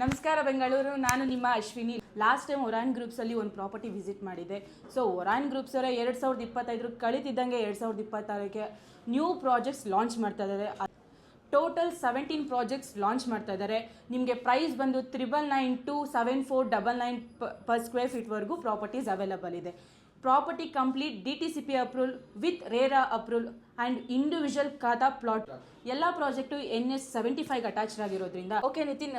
ನಮಸ್ಕಾರ ಬೆಂಗಳೂರು, ನಾನು ನಿಮ್ಮ ಅಶ್ವಿನಿ. ಲಾಸ್ಟ್ ಟೈಮ್ ಒರಾನ್ ಗ್ರೂಪ್ಸಲ್ಲಿ ಒಂದು ಪ್ರಾಪರ್ಟಿ ವಿಸಿಟ್ ಮಾಡಿದೆ. ಸೊ ಒರಾನ್ ಗ್ರೂಪ್ಸ್ ಅವರೇ ಎರಡು ಸಾವಿರದ ಇಪ್ಪತ್ತೈದರ ಕಳಿತಿದ್ದಂಗೆ ಎರಡು ಸಾವಿರದ ಇಪ್ಪತ್ತಾರಕ್ಕೆ ನ್ಯೂ ಪ್ರಾಜೆಕ್ಟ್ಸ್ ಲಾಂಚ್ ಮಾಡ್ತಾ ಇದ್ದಾರೆ. ಟೋಟಲ್ ಸೆವೆಂಟೀನ್ ಪ್ರಾಜೆಕ್ಟ್ಸ್ ಲಾಂಚ್ ಮಾಡ್ತಾ ಇದ್ದಾರೆ. ನಿಮಗೆ ಪ್ರೈಸ್ ಬಂದು triple nine two seven four double nine per square ಫೀಟ್ವರೆಗೂ properties available ಇದೆ. Property complete D T C P approval with RERA approval and individual khata plot. ಎಲ್ಲ project N S seventy five attached ಆಗಿರೋದ್ರಿಂದ. Okay Nitin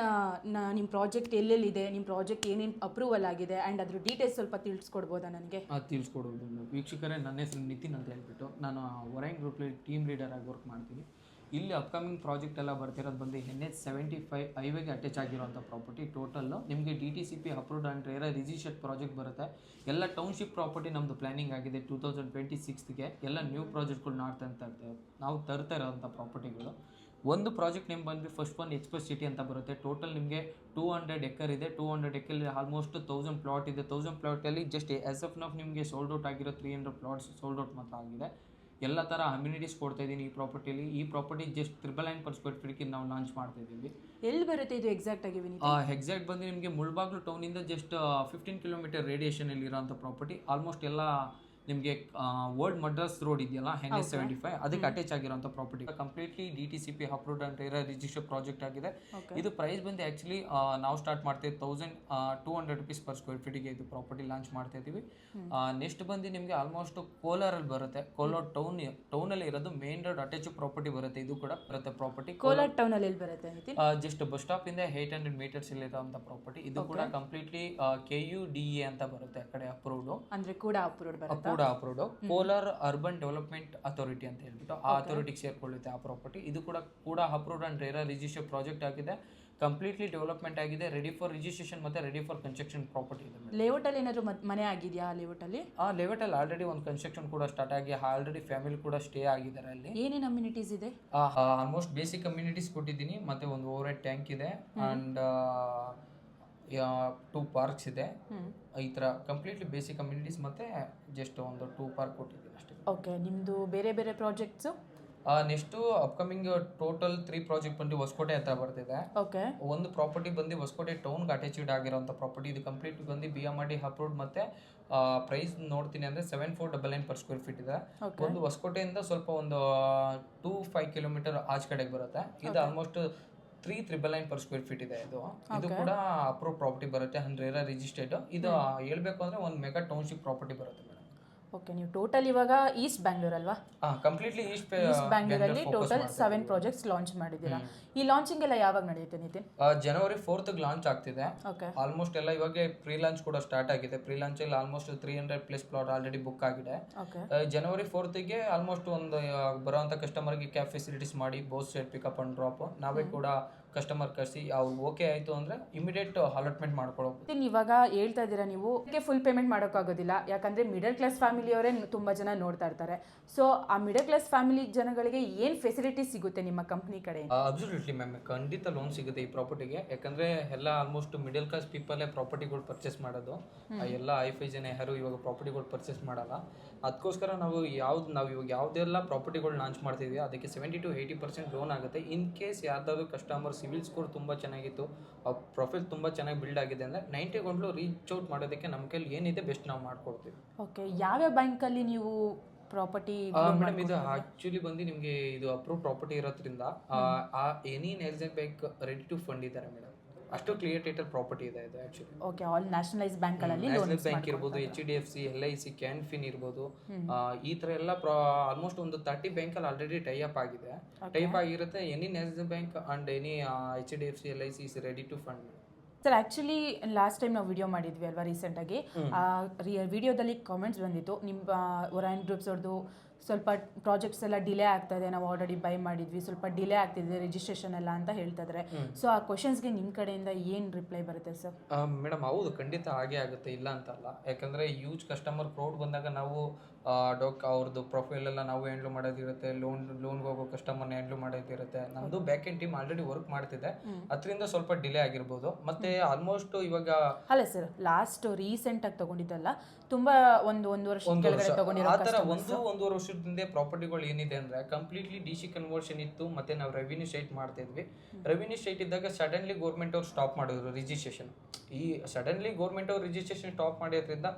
ನಿಮ್ಮ project ಎಲ್ಲೆಲ್ಲಿದೆ? ನಿಮ್ಮ project ಏನೇನು approval ಆಗಿದೆ? And ಅದ್ರ details ಸ್ವಲ್ಪ ತಿಳಿಸ್ಕೊಡ್ಬೋದಾ ನನಗೆ? ಆ, ತಿಳಿಸ್ಕೊಡೋದು ವೀಕ್ಷಕರೇ ನನ್ನ ಹೆಸರು ನಿತಿನ್ ಅಂತ ಹೇಳ್ಬಿಟ್ಟು ನಾನು ಒರೈನ್ ಗ್ರೂಪ್ಲಿ ಟೀಮ್ ಲೀಡರ್ ಆಗಿ ವರ್ಕ್ ಮಾಡ್ತೀನಿ. ಇಲ್ಲಿ ಅಪ್ಕಮಿಂಗ್ ಪ್ರಾಜೆಕ್ಟ್ ಎಲ್ಲ ಬರ್ತಿರೋದು ಬಂದು ಎನ್ ಎಚ್ ಸೆವೆಂಟಿ ಫೈವ್ ಹೈವೇಗೆ ಅಟ್ಯಾಚ್ ಆಗಿರುವಂಥ ಪ್ರಾಪರ್ಟಿ ಟೋಟಲ್ ನಿಮಗೆ D T C P approved and RERA registered project ಬರುತ್ತೆ. ಎಲ್ಲ ಟೌನ್ಶಿಪ್ ಪ್ರಾಪರ್ಟಿ ನಮ್ಮದು ಪ್ಲಾನಿಂಗ್ ಆಗಿದೆ ಟೂ ತೌಸಂಡ್ ಟ್ವೆಂಟಿ ಸಿಕ್ಸ್ಗೆ ಎಲ್ಲ ನ್ಯೂ ಪ್ರಾಜೆಕ್ಟ್ಗಳು ನಾಡ್ತಾ ಅಂತ ನಾವು ತರ್ತಾ ಇರೋಂಥ ಪ್ರಾಪರ್ಟಿಗಳು ಒಂದು ಪ್ರಾಜೆಕ್ಟ್ ನೇಮ್ ಬಂದು ಫಸ್ಟ್ ಒನ್ ಎಕ್ಸ್ಪ್ರೆಸ್ ಸಿಟಿ ಅಂತ ಬರುತ್ತೆ. ಟೋಟಲ್ ನಿಮಗೆ ಟೂ ಹಂಡ್ರೆಡ್ ಎಕರ್ ಇದೆ. Two hundred acre almost thousand plot ಇದೆ. ತೌಸಂಡ್ ಪ್ಲಾಟಲ್ಲಿ ಜಸ್ಟ್ ಎಸ್ ಎಫ್ ನಫ್ ನಿಮಗೆ ಸೋಲ್ಡ್ ಔಟ್ ಆಗಿರೋ three hundred plots sold out ಮಾತ್ರ ಆಗಿದೆ. ಎಲ್ಲ ಥರ ಅಮ್ಯುನಿಟೀಸ್ ಕೊಡ್ತಾ ಇದ್ದೀನಿ ಈ ಪ್ರಾಪರ್ಟಿಲಿ ಈ property just triple nine per square ಫೀಟ್ಗೆ ನಾವು ಲಾಂಚ್ ಮಾಡ್ತಾ ಇದ್ದೀವಿ. ಎಲ್ಲಿ ಬರುತ್ತೆ ಇದು ಎಕ್ಸಾಕ್ಟ್ ಆಗಿ ವಿನೀತ್? ಎಕ್ಸಾಕ್ಟ್ ಬಂದು ನಿಮಗೆ ಮುಳ್ಬಾಗ್ಲು ಟೌನಿಂದ ಜಸ್ಟ್ ಫಿಫ್ಟೀನ್ ಕಿಲೋಮೀಟರ್ ರೇಡಿಯೇಷನಲ್ಲಿ ಇರೋಂಥ ಪ್ರಾಪರ್ಟಿ ಆಲ್ಮೋಸ್ಟ್ ಎಲ್ಲ ನಿಮಗೆ ವರ್ಲ್ಡ್ ಮಡ್ರಾಸ್ ರೋಡ್ ಇದೆಯಲ್ಲ ಎನ್ ಎಸ್ ಸೆವೆಂಟಿ ಫೈವ್ ಅದಕ್ಕೆ ಅಟ್ಯಾಚ್ ಆಗಿರುವಂತ property completely D T C P approved and RERA register project ಆಗಿದೆ. ಇದು ಪ್ರೈಸ್ ಬಂದು ಆಕ್ಚುಲಿ ನಾವು ಸ್ಟಾರ್ಟ್ ಮಾಡ್ತೀವಿ thousand two hundred rupees per square ಫೀಟಿಗೆ ಇದು ಪ್ರಾಪರ್ಟಿ ಲಾಂಚ್ ಮಾಡ್ತಾ ಇದ್ದೀವಿ. ನೆಕ್ಸ್ಟ್ ಬಂದು ನಿಮಗೆ ಆಲ್ಮೋಸ್ಟ್ ಕೋಲಾರಲ್ಲಿ ಬರುತ್ತೆ. ಕೋಲಾರ್ ಟೌನ್ ಟೌನಲ್ಲಿ ಇರೋದು ಮೇನ್ ರೋಡ್ ಅಟ್ಯಾಚ್ ಪ್ರಾಪರ್ಟಿ ಬರುತ್ತೆ. ಇದು ಕೂಡ ಬರುತ್ತೆ ಪ್ರಾಪರ್ಟಿ ಕೋಲಾರ್ ಟೌನಲ್ಲಿ ಬರುತ್ತೆ ಜಸ್ಟ್ ಬಸ್ ಸ್ಟಾಪ್ ಇಂದ ಏಟ್ ಹಂಡ್ರೆಡ್ ಮೀಟರ್ಸ್ ಇಲ್ಲಿರುವಂತ ಪ್ರಾಪರ್ಟಿ ಇದು ಕೂಡ completely K U D A ಅಂತ ಬರುತ್ತೆ ಆ ಕಡೆ ಅಪ್ರೂವ್ಡ್ ಅಂದ್ರೆ ಕೂಡ ಅಪ್ರೂವ್ಡ್ ಬರುತ್ತೆ? ಕೂಡ approved Kolar urban development authority ಅಂತ ಹೇಳ್ಬಿಟ್ಟು ಆ ಅಥಾರಿಟಿಗೆ ಸೇರ್ಕೊಳ್ಳುತ್ತೆ ಆ ಪ್ರಾಪರ್ಟಿ ಇದು ಕೂಡ ಕೂಡ approved and RERA register project ಆಗಿದೆ. ಕಂಪ್ಲೀಟ್ಲಿ ಡೆವಲಪ್ಮೆಂಟ್ ಆಗಿದೆ. ರೆಡಿ ಫಾರ್ ರಿಜಿಸ್ಟ್ರೇಷನ್ ಮತ್ತೆ ರೆಡಿ ಫಾರ್ ಕನ್ಸ್ಟ್ರಕ್ಷನ್ ಪ್ರಾಪರ್ಟಿ ಇದೆ ಲೇಔಟ್ ಅಲ್ಲಿ ಏನಾದರೂ ಮನೆ ಆಗಿದೆಯಾ ಆ ಲೇಔಟಲ್ಲಿ ಆ ಲೇಔಟ್ ಅಲ್ಲಿ ಆಲ್ರೆಡಿ ಒಂದು ಕನ್ಸ್ಟ್ರಕ್ಷನ್ ಕೂಡ ಸ್ಟಾರ್ಟ್ ಆಗಿ ಆಲ್ರೆಡಿ ಫ್ಯಾಮಿಲಿ ಕೂಡ ಸ್ಟೇ ಆಗಿದ್ದಾರೆ ಅಲ್ಲಿ. ಏನೇನು ಅಮ್ಯುನಿಟೀಸ್ ಇದೆ? ಆಲ್ಮೋಸ್ಟ್ ಬೇಸಿಕ್ ಕಮ್ಯುನಿಟೀಸ್ ಕೊಟ್ಟಿದ್ದೀನಿ. ಮತ್ತೆ ಒಂದು ಓವರ್ ಟ್ಯಾಂಕ್ ಇದೆ. ಅಂಡ್ ಟೂ ಪಾರ್ಕ್ಸ್ ಇದೆ. ಈ ಥರ ಕಂಪ್ಲೀಟ್ಲಿ ಬೇಸಿಕ್ ಕಮ್ಯುನಿಟೀಸ್ ಮತ್ತೆ ಜಸ್ಟ್ ಒಂದು ಟೂ ಪಾರ್ಕ್ ಕೊಟ್ಟಿದ್ದೀನಿ ಅಷ್ಟೇ. ಓಕೆ ನಿಮ್ಮದು ಬೇರೆ ಬೇರೆ projects next upcoming total three project ಬಂದು ಹೊಸಕೋಟೆ ಹತ್ರ ಬರ್ತಿದೆ ಓಕೆ ಒಂದು ಪ್ರಾಪರ್ಟಿ ಬಂದು ಹೊಸಕೋಟೆ ಟೌನ್ಗೆ ಅಟ್ಯಾಚ್ಡ್ ಆಗಿರೋಂಥ ಪ್ರಾಪರ್ಟಿ ಇದು ಕಂಪ್ಲೀಟ್ ಬಂದು B M R D approved ಮತ್ತೆ ಪ್ರೈಸ್ ನೋಡ್ತೀನಿ ಅಂದರೆ seven four double nine per square feet ಇದೆ. ಒಂದು ಹೊಸಕೋಟೆಯಿಂದ ಸ್ವಲ್ಪ ಒಂದು ಟೂ ಫೈವ್ ಕಿಲೋಮೀಟರ್ ಆಚೆ ಕಡೆಗೆ ಬರುತ್ತೆ. ಇದು almost three triple nine per square feet ಇದೆ ಇದು. ಇದು ಕೂಡ ಅಪ್ರೂವ್ ಪ್ರಾಪರ್ಟಿ ಬರುತ್ತೆ ಹಂಡ್ರೆಡ್ ರಿಜಿಸ್ಟರ್ಡ್ ಇದು ಹೇಳ್ಬೇಕು ಅಂದ್ರೆ ಒಂದು ಮೆಗಾ ಟೌನ್ಶಿಪ್ ಪ್ರಾಪರ್ಟಿ ಬರುತ್ತೆ ಮೇಡಮ್ ಓಕೆ ನೀವು ಟೋಟಲ್ ಇವಾಗ ಈಸ್ಟ್ ಬ್ಯಾಂಗ್ಳೂರ್ ಅಲ್ವಾ? ಕಂಪ್ಲೀಟ್ಲಿ ಈಸ್ಟ್ ಈಸ್ಟ್ ಬ್ಯಾಂಗ್ಳೂರಲ್ಲಿ ಟೋಟಲ್ ಸೆವೆನ್ ಪ್ರಾಜೆಕ್ಟ್ಸ್ ಲಾಂಚ್ ಮಾಡಿದ್ದೀರಾ? ಈ ಲಾಂಚಿಂಗ್ ಎಲ್ಲ ಯಾವಾಗ ನಡೆಯುತ್ತೆ ನಿತಿನ್? ಜನವರಿ ಫೋರ್ತ್ಗೆ ಲಾಂಚ್ ಆಗ್ತಿದೆ. ಓಕೆ ಆಲ್ಮೋಸ್ಟ್ ಎಲ್ಲ ಇವಾಗ ಪ್ರೀ ಲಾಂಚ್ ಕೂಡ ಸ್ಟಾರ್ಟ್ ಆಗಿದೆ. ಪ್ರೀ ಲಾಂಚ್ ಅಲ್ಲಿ almost three hundred plus plot already book ಆಗಿದೆ. ಜನವರಿ ಫೋರ್ತ್ಗೆ ಆಲ್ಮೋಸ್ಟ್ ಒಂದು ಬರುವಂತ ಬರುವಂತ ಕಸ್ಟಮರ್ಗೆ ಕ್ಯಾಬ್ ಫೆಸಿಲಿಟೀಸ್ ಮಾಡಿ both side pickup and drop ನಾವೇ ಕೂಡ ಕಸ್ಟಮರ್ ಕರೆಸಿ ಅವ್ರು ಓಕೆ ಆಯ್ತು ಅಂದ್ರೆ ಇಮಿಡಿಯೇಟ್ ಅಲಾಟ್ಮೆಂಟ್ ಮಾಡ್ಕೊಳ್ಳೋದು ಇವಾಗ ಹೇಳ್ತಾ ಇದ್ದೀರಾ ನೀವು ಫುಲ್ ಪೇಮೆಂಟ್ ಮಾಡೋಕ್ಕಾಗೋದಿಲ್ಲ. ಯಾಕಂದ್ರೆ ಮಿಡಲ್ ಕ್ಲಾಸ್ ಫ್ಯಾಮಿಲಿಯವರೇ ತುಂಬ ಜನ ನೋಡ್ತಾ ಇರ್ತಾರೆ. ಸೊ ಆ ಮಿಡಲ್ ಕ್ಲಾಸ್ ಫ್ಯಾಮಿಲಿ ಜನಗಳಿಗೆ ಏನು ಫೆಸಿಲಿಟಿ ಸಿಗುತ್ತೆ ನಿಮ್ಮ ಕಂಪ್ನಿ ಕಡೆ? ಅಬ್ಸಲ್ಯೂಟ್ಲಿ ಮ್ಯಾಮ್ ಖಂಡಿತ ಲೋನ್ ಸಿಗುತ್ತೆ ಈ ಪ್ರಾಪರ್ಟಿಗೆ ಯಾಕಂದ್ರೆ ಎಲ್ಲ ಆಲ್ಮೋಸ್ಟ್ ಮಿಡಲ್ ಕ್ಲಾಸ್ ಪೀಪಲ್ ಪ್ರಾಪರ್ಟಿಗಳು ಪರ್ಚೇಸ್ ಮಾಡೋದು. ಎಲ್ಲ ಐ ಫೈ ಜನ ಯಾರು ಇವಾಗ ಪ್ರಾಪರ್ಟಿಗಳು ಪರ್ಚೇಸ್ ಮಾಡಲ್ಲ. ಅದಕ್ಕೋಸ್ಕರ ನಾವು ಯಾವ್ದು ನಾವು ಇವಾಗ ಯಾವುದೆಲ್ಲ ಪ್ರಾಪರ್ಟಿಗಳು ಲಾಂಚ್ ಮಾಡ್ತಿದ್ವಿ ಅದಕ್ಕೆ seventy to eighty percent loan ಆಗುತ್ತೆ. ಇನ್ ಕೇಸ್ ಯಾರ್ದಾದ್ರು ಕಸ್ಟಮರ್ ಸಿವಿಲ್ ಸ್ಕೋರ್ ತುಂಬ ಚೆನ್ನಾಗಿತ್ತು. ಆ ಪ್ರೊಫೈಲ್ ತುಂಬ ಚೆನ್ನಾಗಿ ಬಿಲ್ಡ್ ಆಗಿದೆ ಅಂದರೆ ನೈಂಟಿ ಗಂಟ್ಲು ರೀಚ್ ಔಟ್ ಮಾಡೋದಕ್ಕೆ ನಮ್ಮ ಕೈಲಿ ಏನಿದೆ ಬೆಸ್ಟ್ ನಾವು ಮಾಡ್ಕೊಡ್ತೀವಿ. ಓಕೆ ಯಾವ್ಯಾವ ಬ್ಯಾಂಕಲ್ಲಿ ನೀವು ಪ್ರಾಪರ್ಟಿ ಮೇಡಮ್ ಇದು ಆಕ್ಚುಲಿ ಬಂದು ನಿಮಗೆ ಇದು ಅಪ್ರೂವ್ ಪ್ರಾಪರ್ಟಿ ಇರೋದ್ರಿಂದ ಆ any national bank ready to fund ಇದ್ದಾರೆ ಮೇಡಮ್ ಅಷ್ಟು ಕ್ಲಿಯರ್ ಟೈಟಲ್ ಪ್ರಾಪರ್ಟಿ ಇದೆ ಇದು ಆಕ್ಚುಲಿ ಓಕೆ ಆಲ್ ನ್ಯಾಷನಲೈಸ್ ಬ್ಯಾಂಕ್ಗಳಲ್ಲಿ ನ್ಯಾಷನಲ್ ಬ್ಯಾಂಕ್ ಇರ್ಬೋದು H D F C L I C Canfin ಇರ್ಬೋದು. ಆ, ಈ ತರ ಎಲ್ಲ ಆಲ್ಮೋಸ್ಟ್ ಒಂದು ತರ್ಟಿ ಬ್ಯಾಂಕ್ ಅಲ್ಲಿ ಆಲ್ರೆಡಿ ಟೈ ಅಪ್ ಆಗಿದೆ. ಟೈ ಅಪ್ ಆಗಿರುತ್ತೆ any national bank and any H D F C L I C is ready to fund sir actually last time ನಾವು ವಿಡಿಯೋ ಮಾಡಿದ್ವಿ ಅಲ್ವಾ ರೀಸೆಂಟಾಗಿ ಆ ವಿಡಿಯೋದಲ್ಲಿ ಕಾಮೆಂಟ್ಸ್ ಬಂದಿತ್ತು. ನಿಮ್ಮ ಒರಾಯನ್ ಗ್ರೂಪ್ಸ್ ಅವ್ರದ್ದು ಸ್ವಲ್ಪ ಪ್ರಾಜೆಕ್ಟ್ಸ್ ಎಲ್ಲ ಡಿಲೇ ಆಗ್ತಾ ಇದೆ. ನಾವು ಆಲ್ರೆಡಿ ಬೈ ಮಾಡಿದ್ವಿ. ಸ್ವಲ್ಪ ಡಿಲೇ ಆಗ್ತಿದೆ ರಿಜಿಸ್ಟ್ರೇಷನ್ ಎಲ್ಲ ಅಂತ ಹೇಳ್ತಾ ಇದ್ದಾರೆ. ಸೊ ಆ ಕ್ವಶನ್ಸ್ಗೆ ನಿಮ್ಮ ಕಡೆಯಿಂದ ಏನು ರಿಪ್ಲೈ ಬರುತ್ತೆ ಸರ್ ಮೇಡಮ್ ಹೌದು ಖಂಡಿತ ಹಾಗೆ ಆಗುತ್ತೆ. ಇಲ್ಲ ಅಂತಲ್ಲ. ಯಾಕಂದ್ರೆ ಯೂಜ್ ಕಸ್ಟಮರ್ ಕ್ರೌಡ್ ಬಂದಾಗ ನಾವು ಡಾಕ್ ಅವ್ರದ್ದು ಪ್ರೊಫೈಲ್ ಎಲ್ಲ ನಾವು ಹ್ಯಾಂಡ್ಲ್ ಮಾಡೋದಿರುತ್ತೆ ಲೋನ್ ಲೋನ್ಗೆ ಹೋಗೋ ಕಸ್ಟಮರ್ನ ಹ್ಯಾಂಡ್ಲ್ ಮಾಡೋದಿರುತ್ತೆ. ನಮ್ದು back end team already work ಮಾಡ್ತಿದೆ. ಅದರಿಂದ ಸ್ವಲ್ಪ ಡಿಲೇ ಆಗಿರ್ಬೋದು. ಮತ್ತೆ ಆಲ್ಮೋಸ್ಟ್ ಇವಾಗ ಅಲ್ಲ ಸರ್ ಲಾಸ್ಟ್ ರೀಸೆಂಟಾಗಿ ತಗೊಂಡಿದ್ದಲ್ಲ ತುಂಬಾ ಒಂದು ಒಂದು ವರ್ಷ ಒಂದು ವರ್ಷ. ತಗೊಂಡಿರೋ ಆ ಥರ ಒಂದು ಒಂದೂವರೆ ವರ್ಷ ವರ್ಷದಿಂದ ಪ್ರಾಪರ್ಟಿಗಳು ಏನಿದೆ ಅಂದ್ರೆ ಕಂಪ್ಲೀಟ್ಲಿ ಡಿ ಸಿ ಕನ್ವರ್ಷನ್ ಇತ್ತು ಮತ್ತೆ ನಾವು ರೆವಿನ್ಯೂ ಸ್ಟೇಟ್ ಮಾಡ್ತಾ ಇದ್ವಿ ರೆವಿನ್ಯೂ ಸ್ಟೇಟ್ ಇದ್ದಾಗ ಸಡನ್ಲಿ ಗೌರ್ಮೆಂಟ್ ಅವ್ರು ಸ್ಟಾಪ್ ಮಾಡಿದ್ರು ರಿಜಿಸ್ಟ್ರೇಷನ್ ಈ ಸಡನ್ಲಿ ಗೌರ್ಮೆಂಟ್ ಅವ್ರು ರಿಜಿಸ್ಟ್ರೇಷನ್ ಸ್ಟಾಪ್ ಮಾಡಿದ್ರಿಂದ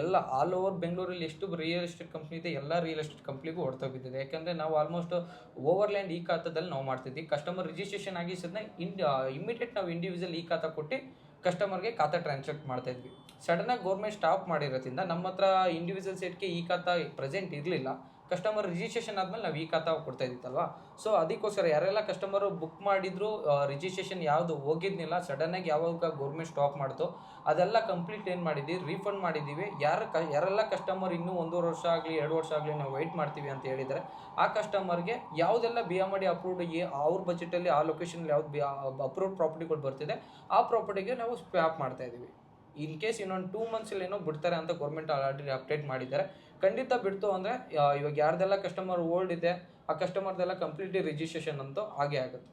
ಎಲ್ಲ ಆಲ್ ಓವರ್ ಬೆಂಗಳೂರಲ್ಲಿ ಎಷ್ಟು ರಿಯಲ್ ಎಸ್ಟೇಟ್ ಕಂಪ್ನಿ ಇದೆ, ಎಲ್ಲ ರಿಯಲ್ ಎಸ್ಟೇಟ್ ಕಂಪ್ನಿಗೂ ಹೊಡ್ತಾ ಬಿದ್ದಿದೆ ಯಾಕಂದರೆ ನಾವು ಆಲ್ಮೋಸ್ಟ್ ಓವರ್ಲ್ಯಾಂಡ್ ಈ ಖಾತಾದಲ್ಲಿ ನಾವು ಮಾಡ್ತಿದ್ವಿ. ಕಸ್ಟಮರ್ ರಿಜಿಸ್ಟ್ರೇಷನ್ ಆಗಿ ಸದ್ನ ಇನ್ ಇಮಿಡಿಯೇಟ್ ನಾವು ಇಂಡಿವಿಜುವಲ್ ಈ ಖಾತಾ ಕೊಟ್ಟು ಕಸ್ಟಮರ್ಗೆ ಖಾತಾ ಟ್ರಾನ್ಸಾಕ್ಟ್ ಮಾಡ್ತಾಯಿದ್ವಿ ಸಡನ್ನಾಗಿ ಗೌರ್ಮೆಂಟ್ ಸ್ಟಾಪ್ ಮಾಡಿರೋದ್ರಿಂದ ನಮ್ಮ ಹತ್ರ ಇಂಡಿವಿಜುವಲ್ ಸೆಟ್ಗೆ ಈ ಖಾತಾ ಪ್ರೆಸೆಂಟ್ ಇರಲಿಲ್ಲ. ಕಸ್ಟಮರ್ ರಿಜಿಸ್ಟ್ರೇಷನ್ ಆದ್ಮೇಲೆ ನಾವು ಈ ಖಾತಾ ಕೊಡ್ತಾ ಇದ್ದಿತ್ತಲ್ವಾ? ಸೊ ಅದಕ್ಕೋಸ್ಕರ ಯಾರೆಲ್ಲ ಕಸ್ಟಮರ್ ಬುಕ್ ಮಾಡಿದ್ರು ರಿಜಿಸ್ಟ್ರೇಷನ್ ಯಾವುದು ಹೋಗಿದ್ನಿಲ್ಲ ಸಡನ್ನಾಗಿ ಯಾವಾಗ ಗೌರ್ಮೆಂಟ್ ಸ್ಟಾಪ್ ಮಾಡ್ತೋ, ಅದೆಲ್ಲ ಕಂಪ್ಲೀಟ್ ಏನು ಮಾಡಿದ್ದೀವಿ ರೀಫಂಡ್ ಮಾಡಿದ್ದೀವಿ. ಯಾರು ಕ, ಯಾರೆಲ್ಲ ಕಸ್ಟಮರ್ ಇನ್ನೂ ಒಂದೂವರೆ ವರ್ಷ ಆಗಲಿ, ಎರಡು ವರ್ಷ ಆಗಲಿ ನಾವು ವೆಯ್ಟ್ ಮಾಡ್ತೀವಿ ಅಂತ ಹೇಳಿದರೆ, ಆ ಕಸ್ಟಮರ್ಗೆ ಯಾವುದೆಲ್ಲ ಬಿ ಎಂ ಡಿ ಅಪ್ರೂವ್ಡ್ ಏ ಅವ್ರ ಬಜೆಟಲ್ಲಿ ಆ ಲೊಕೇಶನ್ ಯಾವ್ದು ಬಿ ಅಪ್ರೂವ್ಡ್ ಪ್ರಾಪರ್ಟಿಗಳು ಬರ್ತಿದೆ, ಆ ಪ್ರಾಪರ್ಟಿಗೆ ನಾವು ಸ್ವ್ಯಾಪ್ ಮಾಡ್ತಾ ಇದ್ದೀವಿ. ಇನ್ ಕೇಸ್ ಇನ್ನೊಂದು ಟೂ ಮಂತ್ಸಲ್ಲಿ ಏನೋ ಬಿಡ್ತಾರೆ ಅಂತ ಗೌರ್ಮೆಂಟ್ ಆಲ್ರೆಡಿ ಅಪ್ಡೇಟ್ ಮಾಡಿದ್ದಾರೆ. ಖಂಡಿತ ಬಿಡ್ತು ಅಂದರೆ ಇವಾಗ ಯಾರ್ದೆಲ್ಲ ಕಸ್ಟಮರ್ ಓಲ್ಡ್ ಇದೆ ಆ ಕಸ್ಟಮರ್ದೆಲ್ಲ ಕಂಪ್ಲೀಟ್ಲಿ ರಿಜಿಸ್ಟ್ರೇಷನ್ ಅಂತೂ ಹಾಗೆ ಆಗುತ್ತೆ.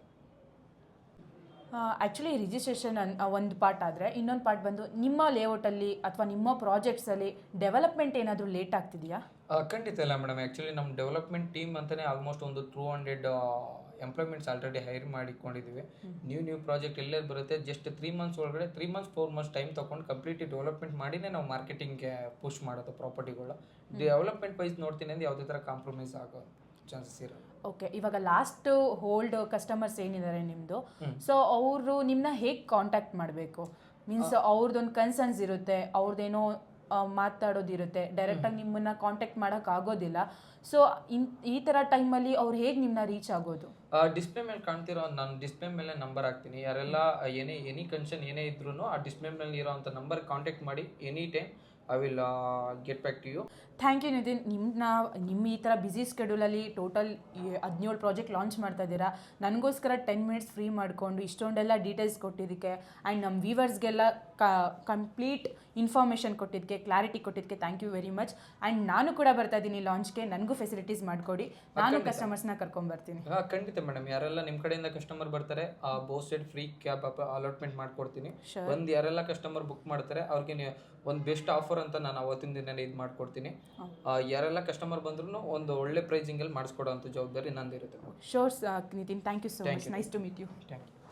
ಆ್ಯಕ್ಚುಲಿ ರಿಜಿಸ್ಟ್ರೇಷನ್ ಅನ್ ಒಂದು ಪಾರ್ಟ್ ಆದರೆ ಇನ್ನೊಂದು ಪಾರ್ಟ್ ಬಂದು ನಿಮ್ಮ ಲೇಔಟಲ್ಲಿ ಅಥವಾ ನಿಮ್ಮ ಪ್ರಾಜೆಕ್ಟ್ಸಲ್ಲಿ ಡೆವಲಪ್ಮೆಂಟ್ ಏನಾದರೂ ಲೇಟ್ ಆಗ್ತಿದೆಯಾ? ಖಂಡಿತ ಇಲ್ಲ ಮೇಡಮ್ ಆ್ಯಕ್ಚುಲಿ ನಮ್ಮ ಡೆವಲಪ್ಮೆಂಟ್ ಟೀಮ್ ಅಂತಲೇ ಆಲ್ಮೋಸ್ಟ್ ಒಂದು two hundred employments already hire ಮಾಡಿಕೊಂಡಿದ್ದೀವಿ. New new project ಎಲ್ಲೇ ಬರುತ್ತೆ? ಜಸ್ಟ್ ತ್ರೀ ಮಂತ್ಸ್ ಒಳಗಡೆ three months four months time ತೊಗೊಂಡು ಕಂಪ್ಲೀಟ್ಲಿ ಡೆವಲಪ್ಮೆಂಟ್ ಮಾಡಿನೇ ನಾವು ಮಾರ್ಕೆಟಿಂಗ್ಗೆ ಪುಷ್ ಮಾಡೋದು ಪ್ರಾಪರ್ಟಿಗಳು ಡೆವಲಪ್ಮೆಂಟ್ ವೈಸ್ ನೋಡ್ತೀನಿ ಅಂದ್ರೆ ಯಾವುದೇ ಥರ ಕಾಂಪ್ರಮೈಸ್ ಆಗೋ ಚಾನ್ಸಸ್ ಇರೋದು ಓಕೆ ಇವಾಗ ಲಾಸ್ಟ್ ಹೋಲ್ಡ್ ಕಸ್ಟಮರ್ಸ್ ಏನಿದ್ದಾರೆ ನಿಮ್ಮದು. ಸೊ ಅವರು ನಿಮ್ಮನ್ನ ಹೇಗೆ ಕಾಂಟ್ಯಾಕ್ಟ್ ಮಾಡಬೇಕು? ಮೀನ್ಸ್ ಅವ್ರದ್ದೊಂದು ಕನ್ಸರ್ನ್ಸ್ ಇರುತ್ತೆ ಅವ್ರದ್ದೇನೋ ಮಾತಾಡೋದಿರುತ್ತೆ. ಡೈರೆಕ್ಟಾಗಿ ನಿಮ್ಮನ್ನ ಕಾಂಟ್ಯಾಕ್ಟ್ ಮಾಡೋಕೆ ಆಗೋದಿಲ್ಲ. ಸೊ ಇನ್ ಈ ಥರ ಟೈಮಲ್ಲಿ ಅವ್ರು ಹೇಗೆ ನಿಮ್ಮನ್ನ ರೀಚ್ ಆಗೋದು? ಡಿಸ್ಪ್ಲೇ ಮೇಲೆ ಕಾಣ್ತಿರೋ ನಾನು ಡಿಸ್ಪ್ಲೇ ಮೇಲೆ ನಂಬರ್ ಹಾಕ್ತೀನಿ. ಯಾರೆಲ್ಲ ಏನೇ ಎನಿ ಕನ್ಷನ್ ಏನೇ ಇದ್ರೂ ಆ ಡಿಸ್ಪ್ಲೇ ಮೇಲೆ ಇರೋವಂಥ ನಂಬರ್ ಕಾಂಟ್ಯಾಕ್ಟ್ ಮಾಡಿ any time I will get back to you thank you Nitin ನಿಮ್ಮನ್ನ ನಿಮ್ಮ ಈ ಥರ ಬ್ಯುಸಿ ಸ್ಕೆಡ್ಯೂಲಲ್ಲಿ ಟೋಟಲ್ ಹದಿನೇಳು ಪ್ರಾಜೆಕ್ಟ್ ಲಾಂಚ್ ಮಾಡ್ತಾ ಇದ್ದೀರಾ? ನನಗೋಸ್ಕರ ಟೆನ್ ಮಿನಿಟ್ಸ್ ಫ್ರೀ ಮಾಡಿಕೊಂಡು ಇಷ್ಟೊಂದೆಲ್ಲ ಡೀಟೇಲ್ಸ್ ಕೊಟ್ಟಿದ್ದಕ್ಕೆ ಆ್ಯಂಡ್ ನಮ್ಮ ವ್ಯೂವರ್ಸ್ಗೆಲ್ಲ ಕಂಪ್ಲೀಟ್ ಇನ್ಫಾರ್ಮೇಷನ್ ಕೊಟ್ಟಿದ್ದಕ್ಕೆ ಕ್ಲಾರಿಟಿ ಕೊಟ್ಟಿದ್ದಕ್ಕೆ thank you very much and ನಾನು ಕೂಡ ಬರ್ತಾ ಇದ್ದೀನಿ ಲಾಂಚ್ಗೆ ನನಗೂ ಫೆಸಿಲಿಟೀಸ್ ಮಾಡಿಕೊಡಿ. ನಾನು ಕಸ್ಟಮರ್ಸ್ನ ಕರ್ಕೊಂಬರ್ತೀನಿ ಹಾಂ ಖಂಡಿತ ಮೇಡಮ್ ಯಾರೆಲ್ಲ ನಿಮ್ಮ ಕಡೆಯಿಂದ ಕಸ್ಟಮರ್ ಬರ್ತಾರೆ ಆ ಬೋಸ್ಟೆಡ್ ಫ್ರೀ ಕ್ಯಾಬ್ ಅಲಾಟ್ಮೆಂಟ್ ಮಾಡ್ಕೊಡ್ತೀನಿ. ಒಂದು ಯಾರೆಲ್ಲ ಕಸ್ಟಮರ್ ಬುಕ್ ಮಾಡ್ತಾರೆ ಅವ್ರಿಗೆ ಒಂದು ಬೆಸ್ಟ್ ಆಫರ್ ಅಂತ ನಾನು ಅವತ್ತಿನ ದಿನ ಇದು ಮಾಡ್ಕೊಡ್ತೀನಿ. ಯಾರೆಲ್ಲ ಕಸ್ಟಮರ್ ಬಂದ್ರೂ ಒಂದು ಒಳ್ಳೆ ಪ್ರೈಸಿಂಗಲ್ಲಿ ಮಾಡಿಸ್ಕೊಡೋ ಅಂಥ ಜವಾಬ್ದಾರಿ ನಂದಿರುತ್ತೆ. Shores Nitin. Thank you so much. Nice to meet you thank you